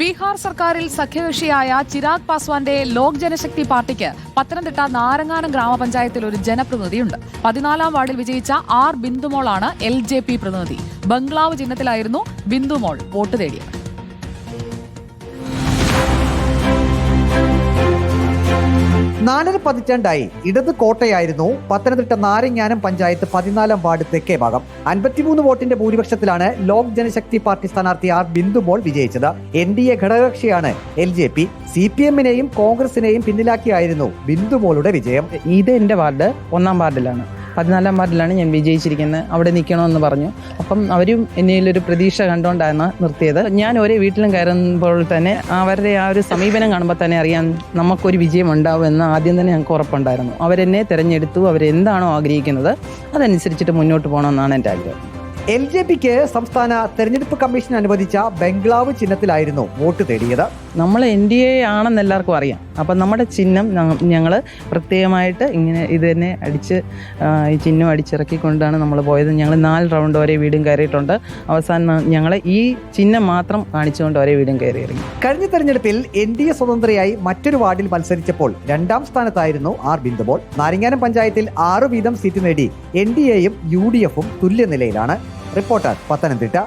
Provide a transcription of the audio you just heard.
ബീഹാർ സർക്കാരിൽ സഖ്യകക്ഷിയായ ചിരാഗ് പാസ്വാന്റെ ലോക് ജനശക്തി പാർട്ടിക്ക് പത്തനംതിട്ട നാരങ്ങാനം ഗ്രാമപഞ്ചായത്തിൽ ഒരു ജനപ്രതിനിധിയുണ്ട്. പതിനാലാം വാർഡിൽ വിജയിച്ച ആർ ബിന്ദുമോളാണ് എൽ ജെ പി പ്രതിനിധി. ബംഗ്ലാവ് ചിഹ്നത്തിലായിരുന്നു ബിന്ദുമോൾ വോട്ട് തേടിയത്. നാലര പതിറ്റാണ്ടായി ഇടത് കോട്ടയായിരുന്നു പത്തനംതിട്ട നാരങ്ങാനം പഞ്ചായത്ത് പതിനാലാം വാർഡ് തെക്കേ ഭാഗം. അൻപത്തിമൂന്ന് വോട്ടിന്റെ ഭൂരിപക്ഷത്തിലാണ് ലോക് ജനശക്തി പാർട്ടി സ്ഥാനാർത്ഥി ആർ ബിന്ദുമോൾ വിജയിച്ചത്. N D A ഘടകകക്ഷിയാണ് L J P. C P എമ്മിനെയും കോൺഗ്രസിനെയും പിന്നിലാക്കിയായിരുന്നു ബിന്ദുമോളുടെ വിജയം. ഇത് എന്റെ വാർഡ് ഒന്നാം വാർഡിലാണ്. പതിനാലാം വാർഡിലാണ് ഞാൻ വിജയിച്ചിരിക്കുന്നത്. അവിടെ നിൽക്കണമെന്ന് പറഞ്ഞു. അപ്പം അവരും എന്നിലൊരു പ്രതീക്ഷ കണ്ടുകൊണ്ടാണ് നിർത്തിയത്. ഞാൻ ഒരേ വീട്ടിലും കയറുമ്പോൾ തന്നെ അവരുടെ ആ ഒരു സമീപനം കാണുമ്പോൾ തന്നെ അറിയാൻ നമുക്കൊരു വിജയം ഉണ്ടാവും എന്ന് ആദ്യം തന്നെ ഞങ്ങൾക്ക് ഉറപ്പുണ്ടായിരുന്നു. അവരെന്നെ തിരഞ്ഞെടുത്തു. അവരെന്താണോ ആഗ്രഹിക്കുന്നത് അതനുസരിച്ചിട്ട് മുന്നോട്ട് പോകണമെന്നാണ് എന്റെ ആഗ്രഹം. എൽ ജെ പിക്ക് സംസ്ഥാന തെരഞ്ഞെടുപ്പ് കമ്മീഷൻ അനുവദിച്ച ബംഗ്ലാവ് ചിഹ്നത്തിലായിരുന്നു വോട്ട് തേടിയത്. നമ്മൾ എൻ ഡി എ ആണെന്ന് എല്ലാവർക്കും അറിയാം. അപ്പം നമ്മുടെ ചിഹ്നം ഞങ്ങൾ പ്രത്യേകമായിട്ട് ഇങ്ങനെ ഇത് തന്നെ അടിച്ച് ഈ ചിഹ്നം അടിച്ചിറക്കിക്കൊണ്ടാണ് നമ്മൾ പോയത്. ഞങ്ങൾ നാല് റൗണ്ട് വരെ വീടും കയറിയിട്ടുണ്ട്. അവസാനം ഞങ്ങൾ ഈ ചിഹ്നം മാത്രം കാണിച്ചുകൊണ്ട് ഒരേ വീടും കയറി ഇറങ്ങി കഴിഞ്ഞ തെരഞ്ഞെടുപ്പിൽ എൻ ഡി എ സ്വതന്ത്രയായി മറ്റൊരു വാർഡിൽ മത്സരിച്ചപ്പോൾ രണ്ടാം സ്ഥാനത്തായിരുന്നു ആർ ബിന്ദുബോൾ. നാരിങ്ങാനം പഞ്ചായത്തിൽ ആറ് വീതം സീറ്റ് നേടി എൻ ഡി എയും യു ഡി എഫും തുല്യനിലയിലാണ് റിപ്പോർട്ടർ പത്തനംതിട്ട.